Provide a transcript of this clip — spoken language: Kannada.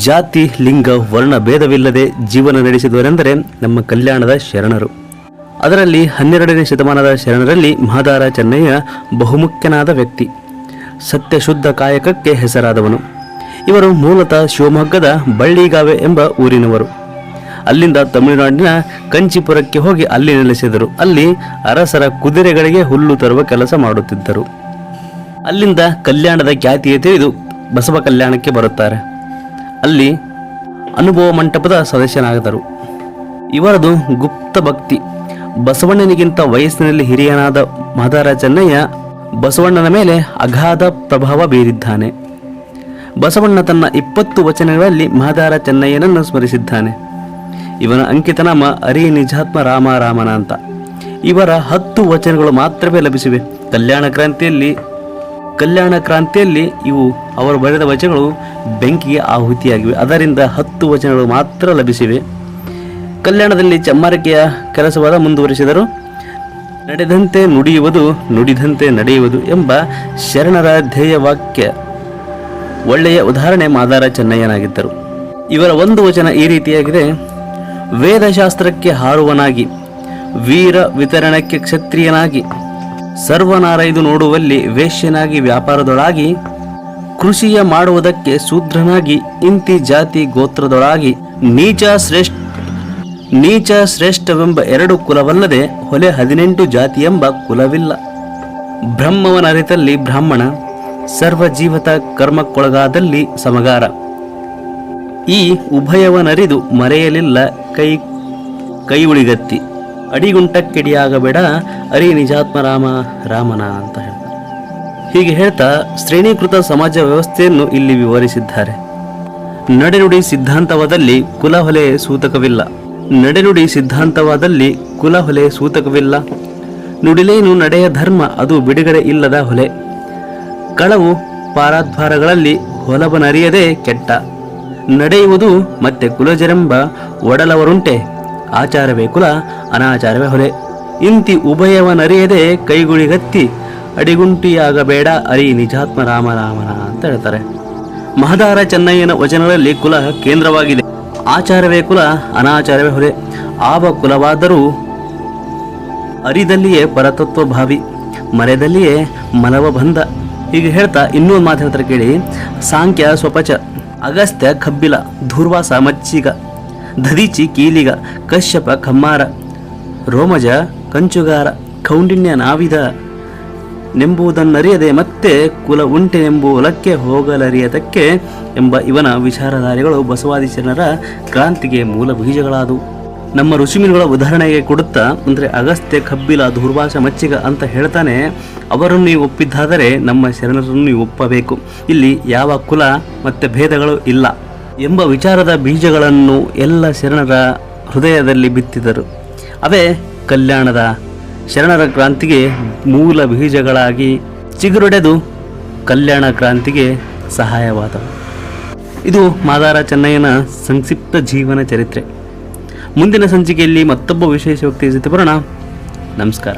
ಜಾತಿ, ಲಿಂಗ, ವರ್ಣ ಭೇದವಿಲ್ಲದೆ ಜೀವನ ನಡೆಸಿದವರೆಂದರೆ ನಮ್ಮ ಕಲ್ಯಾಣದ ಶರಣರು. ಅದರಲ್ಲಿ ಹನ್ನೆರಡನೇ ಶತಮಾನದ ಶರಣರಲ್ಲಿ ಮಹದಾರ ಚೆನ್ನಯ್ಯ ಬಹುಮುಖ್ಯನಾದ ವ್ಯಕ್ತಿ. ಸತ್ಯಶುದ್ಧ ಕಾಯಕಕ್ಕೆ ಹೆಸರಾದವನು. ಇವರು ಮೂಲತಃ ಶಿವಮೊಗ್ಗದ ಬಳ್ಳಿಗಾವೆ ಎಂಬ ಊರಿನವರು. ಅಲ್ಲಿಂದ ತಮಿಳುನಾಡಿನ ಕಂಚಿಪುರಕ್ಕೆ ಹೋಗಿ ಅಲ್ಲಿ ನೆಲೆಸಿದರು. ಅಲ್ಲಿ ಅರಸರ ಕುದುರೆಗಳಿಗೆ ಹುಲ್ಲು ತರುವ ಕೆಲಸ ಮಾಡುತ್ತಿದ್ದರು. ಅಲ್ಲಿಂದ ಕಲ್ಯಾಣದ ಖ್ಯಾತಿಯ ತಿಳಿದು ಬಸವ ಕಲ್ಯಾಣಕ್ಕೆ ಬರುತ್ತಾರೆ. ಅಲ್ಲಿ ಅನುಭವ ಮಂಟಪದ ಸದಸ್ಯನಾಗಿದ್ದರು ಇವರದು ಗುಪ್ತ ಭಕ್ತಿ. ಬಸವಣ್ಣನಿಗಿಂತ ವಯಸ್ಸಿನಲ್ಲಿ ಹಿರಿಯನಾದ ಮಾದಾರ ಚೆನ್ನಯ್ಯ ಬಸವಣ್ಣನ ಮೇಲೆ ಅಗಾಧ ಪ್ರಭಾವ ಬೀರಿದ್ದಾನೆ. ಬಸವಣ್ಣ ತನ್ನ ಇಪ್ಪತ್ತು ವಚನಗಳಲ್ಲಿ ಮಹದಾರ ಚೆನ್ನಯ್ಯನನ್ನು ಸ್ಮರಿಸಿದ್ದಾನೆ. ಇವನ ಅಂಕಿತನಾಮ ಅರಿ ನಿಜಾತ್ಮ ರಾಮ ರಾಮನ ಅಂತ. ಇವರ ಹತ್ತು ವಚನಗಳು ಮಾತ್ರವೇ ಲಭಿಸಿವೆ. ಕಲ್ಯಾಣ ಕ್ರಾಂತಿಯಲ್ಲಿ ಕಲ್ಯಾಣ ಕ್ರಾಂತಿಯಲ್ಲಿ ಇವು ಅವರು ಬರೆದ ವಚನಗಳು ಬೆಂಕಿಗೆ ಆಹುತಿಯಾಗಿವೆ. ಅದರಿಂದ ಹತ್ತು ವಚನಗಳು ಮಾತ್ರ ಲಭಿಸಿವೆ. ಕಲ್ಯಾಣದಲ್ಲಿ ಚಮ್ಮಾರಿಕೆಯ ಕೆಲಸವಾದ ಮುಂದುವರಿಸಿದರು. ನಡೆದಂತೆ ನುಡಿಯುವುದು, ನುಡಿದಂತೆ ನಡೆಯುವುದು ಎಂಬ ಶರಣರ ಧ್ಯೇಯವಾಕ್ಯ ಒಳ್ಳೆಯ ಉದಾಹರಣೆ ಮಾದಾರ ಚೆನ್ನಯ್ಯನಾಗಿದ್ದರು. ಇವರ ಒಂದು ವಚನ ಈ ರೀತಿಯಾಗಿದೆ. ವೇದಶಾಸ್ತ್ರಕ್ಕೆ ಹಾರುವನಾಗಿ, ವೀರ ವಿತರಣಕ್ಕೆ ಕ್ಷತ್ರಿಯನಾಗಿ ಸರ್ವನಾರೈದು ನೋಡುವಲ್ಲಿ ವೇಶ್ಯನಾಗಿ ವ್ಯಾಪಾರದೊಳಾಗಿ ಕೃಷಿಯ ಮಾಡುವುದಕ್ಕೆ ಶೂದ್ರನಾಗಿ ಇಂತಿ ಜಾತಿ ಗೋತ್ರದೊಳಾಗಿ ನೀಚ ಶ್ರೇಷ್ಠ ನೀಚ ಶ್ರೇಷ್ಠವೆಂಬ ಎರಡು ಕುಲವಲ್ಲದೆ ಹೊಲೆ ಹದಿನೆಂಟು ಜಾತಿ ಎಂಬ ಕುಲವಿಲ್ಲ. ಬ್ರಹ್ಮವನರಿತಲ್ಲಿ ಬ್ರಾಹ್ಮಣ, ಸರ್ವಜೀವತ ಕರ್ಮಕ್ಕೊಳಗಾದಲ್ಲಿ ಸಮಗಾರ. ಈ ಉಭಯವನರಿದು ಮರೆಯಲಿಲ್ಲ ಕೈ ಕೈ ಉಳಿಗತ್ತಿ ಅಡಿಗುಂಟಕ್ಕೆಡಿಯಾಗಬೇಡ ಅರಿ ನಿಜಾತ್ಮ ರಾಮ, ರಾಮನ ಅಂತ ಹೇಳ್ತಾರೆ. ಹೀಗೆ ಹೇಳ್ತಾ ಶ್ರೇಣೀಕೃತ ಸಮಾಜ ವ್ಯವಸ್ಥೆಯನ್ನು ಇಲ್ಲಿ ವಿವರಿಸಿದ್ದಾರೆ. ನಡೆನುಡಿ ಸಿದ್ಧಾಂತವಾದಲ್ಲಿ ಕುಲಹೊಲೆ ಸೂತಕವಿಲ್ಲ. ನಡೆನುಡಿ ಸಿದ್ಧಾಂತವಾದಲ್ಲಿ ಕುಲಹೊಲೆ ಸೂತಕವಿಲ್ಲ. ನುಡಿಲೇನು ನಡೆಯ ಧರ್ಮ ಅದು ಬಿಡುಗಡೆ ಇಲ್ಲದ ಹೊಲೆ. ಕಳವು ಪಾರಾದ್ವಾರಗಳಲ್ಲಿ ಹೊಲಬನರಿಯದೆ ಕೆಟ್ಟ. ನಡೆಯುವುದು ಮತ್ತೆ ಕುಲಜರೆಂಬ ಒಡಲವರುಂಟೆ. ಆಚಾರವೇ ಕುಲ, ಅನಾಚಾರವೇ ಹೊಲೆ. ಇಂತಿ ಉಭಯವನರಿಯದೆ ಕೈಗುಳಿಗತ್ತಿ ಅಡಿಗುಂಟಿಯಾಗಬೇಡ, ಅರಿ ನಿಜಾತ್ಮ ರಾಮ ರಾಮನ ಅಂತ ಹೇಳ್ತಾರೆ. ಮಹದಾರ ಚೆನ್ನಯ್ಯನ ವಚನಗಳಲ್ಲಿ ಕುಲ ಕೇಂದ್ರವಾಗಿದೆ. ಆಚಾರವೇ ಕುಲ, ಅನಾಚಾರವೇ ಹೊರೆ. ಆವ ಕುಲವಾದರೂ ಅರಿದಲ್ಲಿಯೇ ಪರತತ್ವ ಭಾವಿ, ಮರೆದಲ್ಲಿಯೇ ಮನವ ಬಂಧ ಹೀಗೆ ಹೇಳ್ತಾ ಇನ್ನೂ ಮಾತು ಹೇಳ್ತಾರೆ ಕೇಳಿ. ಸಾಂಖ್ಯ ಸ್ವಪಚ, ಅಗಸ್ತ್ಯ ಕಬ್ಬಿಲ, ಧೂರ್ವಾಸ ಮಚ್ಚಿಗ ದದೀಚಿ ಕೀಲಿಗ, ಕಶ್ಯಪ ಕಮ್ಮಾರ, ರೋಮಜ ಕಂಚುಗಾರ ಕೌಂಡಿನ್ಯ ನಾವಿದ. ನೆಂಬುದನ್ನರಿಯದೆ ಮತ್ತೆ ಕುಲ ಉಂಟೆನೆಂಬುವಲಕ್ಕೆ ಹೋಗಲರಿಯದಕ್ಕೆ ಎಂಬ ಇವನ ವಿಚಾರಧಾರೆಗಳು ಬಸವಾದಿ ಜನರ ಕ್ರಾಂತಿಗೆ ಮೂಲ ಬೀಜಗಳಾದವು. ನಮ್ಮ ಋಷಿಮಿನಿಗಳ ಉದಾಹರಣೆಗೆ ಕೊಡುತ್ತಾ, ಅಂದರೆ ಅಗಸ್ತ್ಯ ಕಬ್ಬಿಲ ದುರ್ಭಾಷ ಮಚ್ಚಿಗ ಅಂತ ಹೇಳ್ತಾನೆ, ಅವರನ್ನು ನೀವು ಒಪ್ಪಿದ್ದಾದರೆ ನಮ್ಮ ಶರಣರನ್ನು ನೀವು ಒಪ್ಪಬೇಕು. ಇಲ್ಲಿ ಯಾವ ಕುಲ ಮತ್ತು ಭೇದಗಳು ಇಲ್ಲ ಎಂಬ ವಿಚಾರದ ಬೀಜಗಳನ್ನು ಎಲ್ಲ ಶರಣರ ಹೃದಯದಲ್ಲಿ ಬಿತ್ತಿದರು. ಅವೇ ಕಲ್ಯಾಣದ ಶರಣರ ಕ್ರಾಂತಿಗೆ ಮೂಲ ಬೀಜಗಳಾಗಿ ಚಿಗುರೊಡೆದು ಕಲ್ಯಾಣ ಕ್ರಾಂತಿಗೆ ಸಹಾಯವಾದವು. ಇದು ಮಾದಾರ ಚೆನ್ನಯ್ಯನ ಸಂಕ್ಷಿಪ್ತ ಜೀವನ ಚರಿತ್ರೆ. ಮುಂದಿನ ಸಂಚಿಕೆಯಲ್ಲಿ ಮತ್ತೊಬ್ಬ ವಿಶೇಷ ವ್ಯಕ್ತಿಯ ಜೊತೆ ಬರೋಣ. ನಮಸ್ಕಾರ.